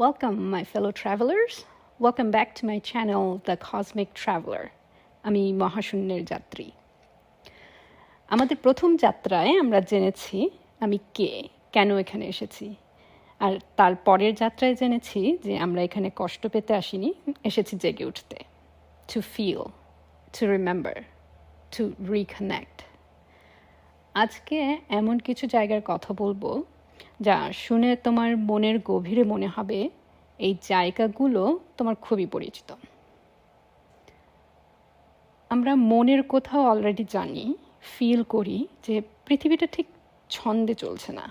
Welcome, my fellow travelers. Welcome back to my channel, The Cosmic Traveler. আমি মহাশূন্যের যাত্রী আমাদের প্রথম যাত্রায় আমরা জেনেছি আমি কে কেন এখানে এসেছি আর তার পরের যাত্রায় জেনেছি যে আমরা এখানে কষ্ট পেতে আসিনি এসেছি জেগে উঠতে to feel to remember to reconnect আজকে এমন কিছু জায়গার কথা বলব যা শুনে তোমার মনের গভীরে মনে হবে, এই জায়গাগুলো তোমার খুবই পরিচিত। আমরা মনের কোথাও অলরেডি জানি ফিল করি যে পৃথিবীটা ঠিক ছন্দে চলছে না।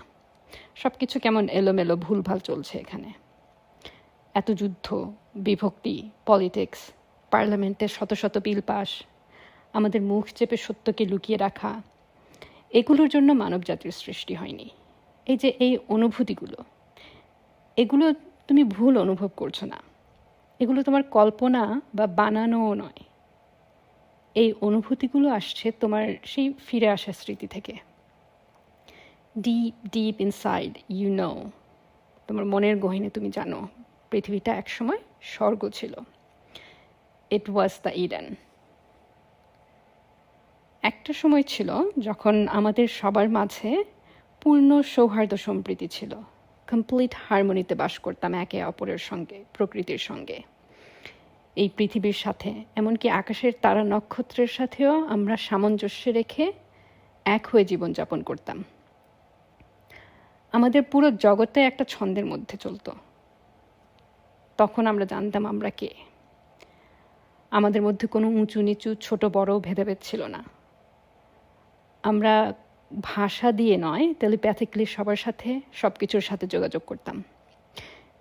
সব কিছু কেমন এলোমেলো ভুলভাল চলছে এখানে। এত যুদ্ধ, বিভক্তি পলিটিক্স পার্লামেন্টে শত শত বিল পাস, আমাদের মুখ চেপে সত্যকে লুকিয়ে রাখা, এগুলোর জন্য মানব জাতির সৃষ্টি হয়নি। এই যে এই অনুভূতিগুলো, এগুলো তুমি ভুল অনুভব করছ না। এগুলো তোমার কল্পনা বা বানানোও নয়। এই অনুভূতিগুলো আসছে তোমার সেই ফিরে আসা স্মৃতি থেকে। Deep deep inside you know তোমার মনের গহিনে তুমি জানো, পৃথিবীটা একসময় স্বর্গ ছিল। ইট ওয়াজ দ্য ইডেন একটা সময় ছিল যখন আমাদের সবার মাঝে পূর্ণ সৌহার্দ্য সম্প্রীতি ছিল। কমপ্লিট হারমোনিতে বাস করতাম একে অপরের সঙ্গে, প্রকৃতির সঙ্গে। এই পৃথিবীর সাথে, এমনকি আকাশের তারা নক্ষত্রের সাথেও আমরা সামঞ্জস্য রেখে এক হয়ে জীবনযাপন করতাম। আমাদের পুরো জগৎটাই একটা ছন্দের মধ্যে চলতো। তখন আমরা জানতাম আমরা কে। আমাদের মধ্যে কোনো উঁচু নিচু ছোট বড় ভেদাভেদ ছিল না। আমরা ভাষা দিয়ে নয় টেলিপ্যাথিকলি সবার সাথে সব কিছুর সাথে যোগাযোগ করতাম।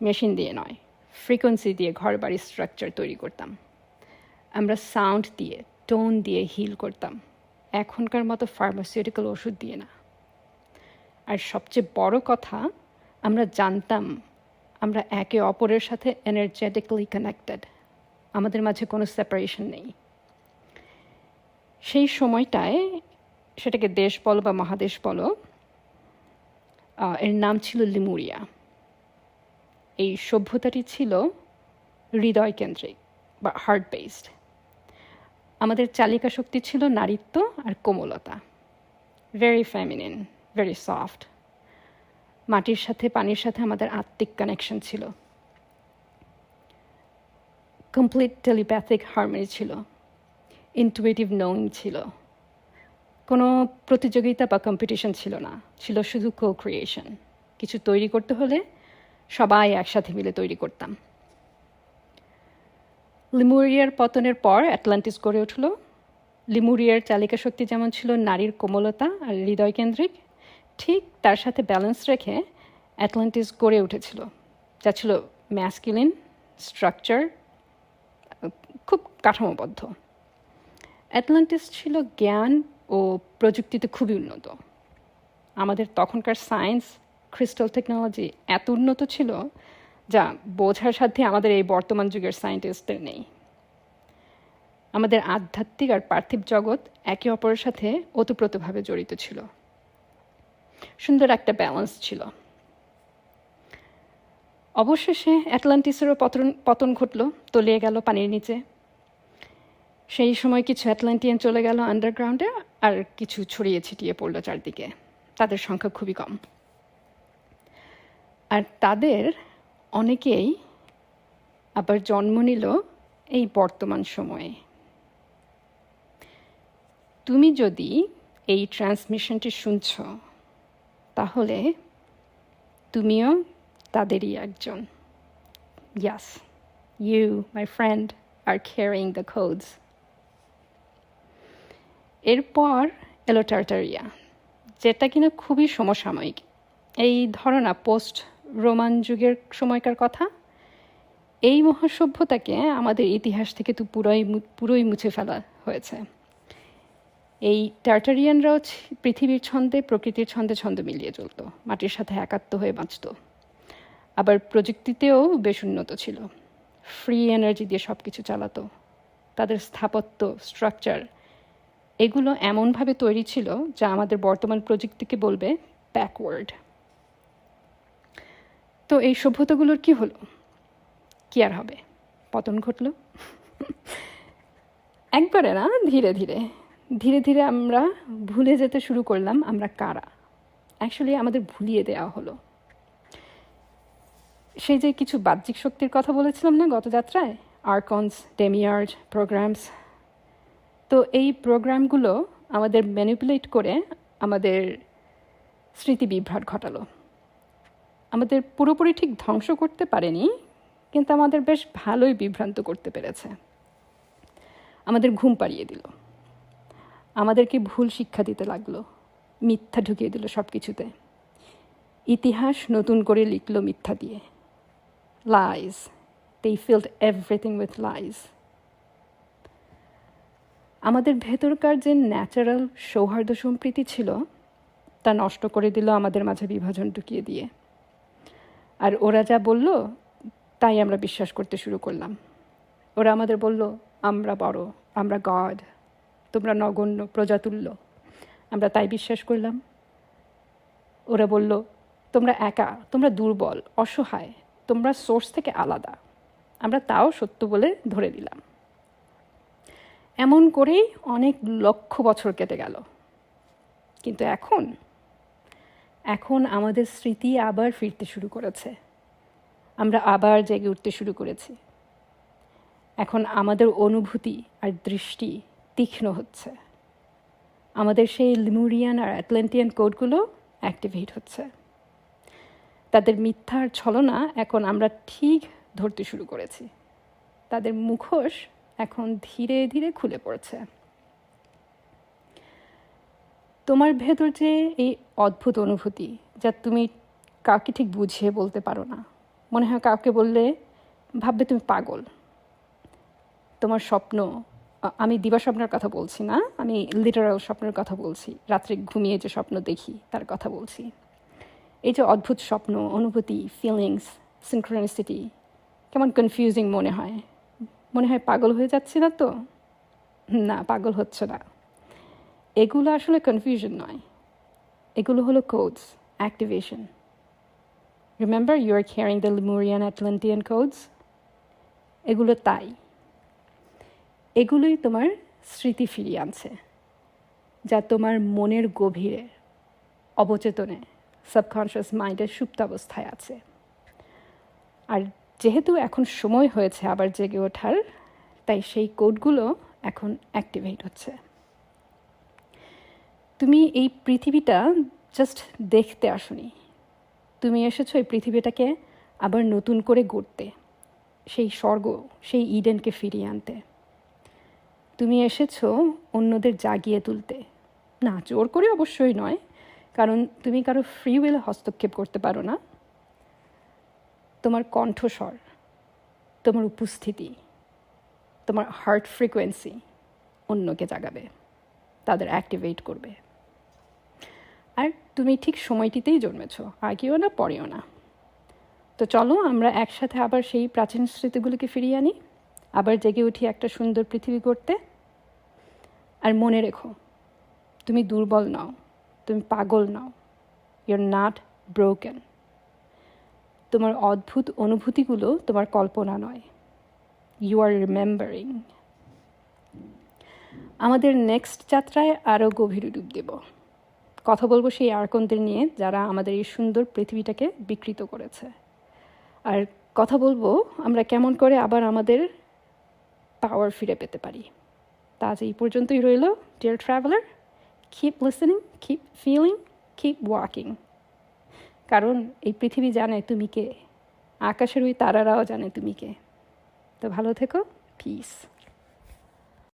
মেশিন দিয়ে নয় ফ্রিকোয়েন্সি দিয়ে ঘর বাড়ির স্ট্রাকচার তৈরি করতাম। আমরা সাউন্ড দিয়ে টোন দিয়ে হিল করতাম। এখনকার মতো ফার্মাসিউটিক্যাল ওষুধ দিয়ে না। আর সবচেয়ে বড় কথা, আমরা জানতাম, আমরা একে অপরের সাথে এনার্জেটিক্যালি কানেক্টেড আমাদের মাঝে কোনো সেপারেশন নেই। সেই সময়টায় সেটাকে দেশ বলো বা মহাদেশ বলো এর নাম ছিল লিমুরিয়া। এই সভ্যতাটি ছিল হৃদয় কেন্দ্রিক বা হার্ট বেসড আমাদের চালিকা শক্তি ছিল নারীত্ব আর কোমলতা। ভেরি ফ্যামিনিন ভেরি সফট মাটির সাথে পানির সাথে আমাদের আত্মিক কানেকশন ছিল। কমপ্লিট টেলিপ্যাথিক হারমোনি ছিল। ইনটুয়েটিভ নোয়িং ছিল। কোনো প্রতিযোগিতা বা কম্পিটিশন ছিল না। ছিল শুধু কো ক্রিয়েশন কিছু তৈরি করতে হলে সবাই একসাথে মিলে তৈরি করতাম। লিমুরিয়ার পতনের পর অ্যাটলান্টিস গড়ে উঠল। লিমুরিয়ার চালিকা শক্তি যেমন ছিল নারীর কোমলতা আর হৃদয় কেন্দ্রিক, ঠিক তার সাথে ব্যালেন্স রেখে অ্যাটলান্টিস গড়ে উঠেছিল। যা ছিল ম্যাসকিলিন স্ট্রাকচার খুব কাঠামোবদ্ধ। অ্যাটলান্টিস ছিল জ্ঞান ও প্রযুক্তিতে খুবই উন্নত। আমাদের তখনকার সায়েন্স, ক্রিস্টাল টেকনোলজি এত উন্নত ছিল যা বোঝার সাথে আমাদের এই বর্তমান যুগের সায়েন্টিস্টদের নেই। আমাদের আধ্যাত্মিক আর পার্থিব জগৎ একে অপরের সাথে ওতপ্রোতভাবে জড়িত ছিল। সুন্দর একটা ব্যালেন্স ছিল। অবশেষে অ্যাটলান্টিসেরও পতন পতন ঘটল, তলিয়ে গেল পানির নিচে। সেই সময় কিছু অ্যাটলান্টিয়ান চলে গেল আন্ডারগ্রাউন্ডে আর কিছু ছড়িয়ে ছিটিয়ে পড়ল চারদিকে। তাদের সংখ্যা খুবই কম। আর তাদের অনেকেই আবার জন্ম নিল এই বর্তমান সময়ে। তুমি যদি এই ট্রান্সমিশনটি শুনছ, তাহলে তুমিও তাদেরই একজন। Yes you my friend are carrying the codes এরপর এলো টার্টারিয়া যেটা কিনা খুবই সমসাময়িক। এই ধরনা পোস্ট রোমান যুগের সময়কার কথা। এই মহাসভ্যতাকে আমাদের ইতিহাস থেকে তো পুরোই পুরোই মুছে ফেলা হয়েছে। এই টার্টারিয়ানরাও পৃথিবীর ছন্দে, প্রকৃতির ছন্দে ছন্দ মিলিয়ে চলতো। মাটির সাথে একাত্ম হয়ে বাঁচত। আবার প্রযুক্তিতেও বেশ উন্নত ছিল। ফ্রি এনার্জি দিয়ে সব কিছু চালাতো। তাদের স্থাপত্য স্ট্রাকচার এগুলো এমনভাবে তৈরি ছিল যা আমাদের বর্তমান প্রযুক্তিকে বলবে ব্যাকওয়ার্ড তো এই সভ্যতাগুলোর কি হলো? কি আর হবে? পতন ঘটল। একবারে না, ধীরে ধীরে। ধীরে ধীরে আমরা ভুলে যেতে শুরু করলাম আমরা কারা? অ্যাকচুয়ালি আমাদের ভুলিয়ে দেওয়া হলো। সেই যে কিছু বাহ্যিক শক্তির কথা বলেছিলাম না গত যাত্রায়? আর্কনস ডেমিয়ার্ড প্রোগ্রামস তো এই প্রোগ্রামগুলো আমাদের ম্যানিপুলেট করে আমাদের স্মৃতি বিভ্রাট ঘটালো। আমাদের পুরোপুরি ঠিক ধ্বংস করতে পারেনি, কিন্তু আমাদের বেশ ভালোই বিভ্রান্ত করতে পেরেছে। আমাদের ঘুম পাড়িয়ে দিল। আমাদেরকে ভুল শিক্ষা দিতে লাগল, মিথ্যা ঢুকিয়ে দিল সব কিছুতে ইতিহাস নতুন করে লিখল মিথ্যা দিয়ে। Lies they filled everything with lies আমাদের ভেতরকার যে ন্যাচারাল সৌহার্দ্য সম্প্রীতি ছিল, তা নষ্ট করে দিল আমাদের মাঝে বিভাজন ঢুকিয়ে দিয়ে। আর ওরা যা বলল, তাই আমরা বিশ্বাস করতে শুরু করলাম। ওরা আমাদের বলল, আমরা বড়, আমরা গড, তোমরা নগণ্য, প্রজাতুল্য। আমরা তাই বিশ্বাস করলাম। ওরা বলল, তোমরা একা, তোমরা দুর্বল, অসহায়, তোমরা সোর্স থেকে আলাদা। আমরা তাও সত্য বলে ধরে দিলাম এমন করেই অনেক লক্ষ বছর কেটে গেল। কিন্তু এখন? এখন আমাদের স্মৃতি আবার ফিরতে শুরু করেছে। আমরা আবার জেগে উঠতে শুরু করেছি। এখন আমাদের অনুভূতি আর দৃষ্টি তীক্ষ্ণ হচ্ছে। আমাদের সেই লিমুরিয়ান আর অ্যাটলান্টিয়ান কোডগুলো অ্যাক্টিভেট হচ্ছে। তাদের মিথ্যার ছলনা এখন আমরা ঠিক ধরতে শুরু করেছি। তাদের মুখোশ এখন ধীরে ধীরে খুলে পড়ছে। তোমার ভেতর যে এই অদ্ভুত অনুভূতি, যা তুমি কাউকে ঠিক বুঝিয়ে বলতে পারো না, মনে হয় কাউকে বললে ভাববে তুমি পাগল। তোমার স্বপ্ন আমি দিবা স্বপ্নের কথা বলছি না, আমি লিটারাল স্বপ্নের কথা বলছি, রাত্রে ঘুমিয়ে যে স্বপ্ন দেখি, তার কথা বলছি। এই যে অদ্ভুত স্বপ্ন, অনুভূতি ফিলিংস সিনক্রোনিসিটি কেমন কনফিউজিং মনে হয়। মনে হয় পাগল হয়ে যাচ্ছে না তো? না, পাগল হচ্ছে না। এগুলো আসলে কনফিউশন নয়। এগুলো হলো codes activation remember you are carrying the Lemurian Atlantean codes এগুলো তাই। এগুলোই তোমার স্মৃতি ফিরিয়ে আনছে, যা তোমার মনের গভীরে, অবচেতনে সাবকনশিয়াস মাইন্ডের সুপ্তাবস্থায় আছে। আর যেহেতু এখন সময় হয়েছে আবার জেগে ওঠার, তাই সেই কোডগুলো এখন অ্যাক্টিভেট হচ্ছে। তুমি এই পৃথিবীটা জাস্ট দেখতে আসনি। তুমি এসেছ এই পৃথিবীটাকে আবার নতুন করে গড়তে, সেই স্বর্গ, সেই ইডেনকে ফিরিয়ে আনতে। তুমি এসেছ অন্যদের জাগিয়ে তুলতে। না, জোর করে অবশ্যই নয়, কারণ তুমি কারও ফ্রি উইল হস্তক্ষেপ করতে পারো না। তোমার কণ্ঠস্বর, তোমার উপস্থিতি, তোমার হার্ট ফ্রিকোয়েন্সি অন্যকে জাগাবে, তাদের অ্যাক্টিভেট করবে। আর তুমি ঠিক সময়টিতেই জন্মেছ, আগেও না, পরেও না। তো চলো আমরা একসাথে আবার সেই প্রাচীন স্মৃতিগুলিকে ফিরিয়ে আনি, আবার জেগে উঠি একটা সুন্দর পৃথিবী করতে আর মনে রেখো, তুমি দুর্বল নাও, তুমি পাগল নাও ইউর নাট ব্রোকেন তোমার অদ্ভুত অনুভূতিগুলো তোমার কল্পনা নয়। ইউ আর রিমেম্বারিং আমাদের নেক্সট যাত্রায় আরও গভীর ডুব দেব। কথা বলব সেই আর্কনদের নিয়ে যারা আমাদের এই সুন্দর পৃথিবীটাকে বিকৃত করেছে। আর কথা বলব আমরা কেমন করে আবার আমাদের পাওয়ার ফিরে পেতে পারি। তা আজ এই পর্যন্তই রইল। Dear traveller keep listening keep feeling keep walking কারণ এই পৃথিবী জানে তুমি কে। আকাশের ওই তারারাও জানে তুমি কে। তো ভালো থেকো। পিস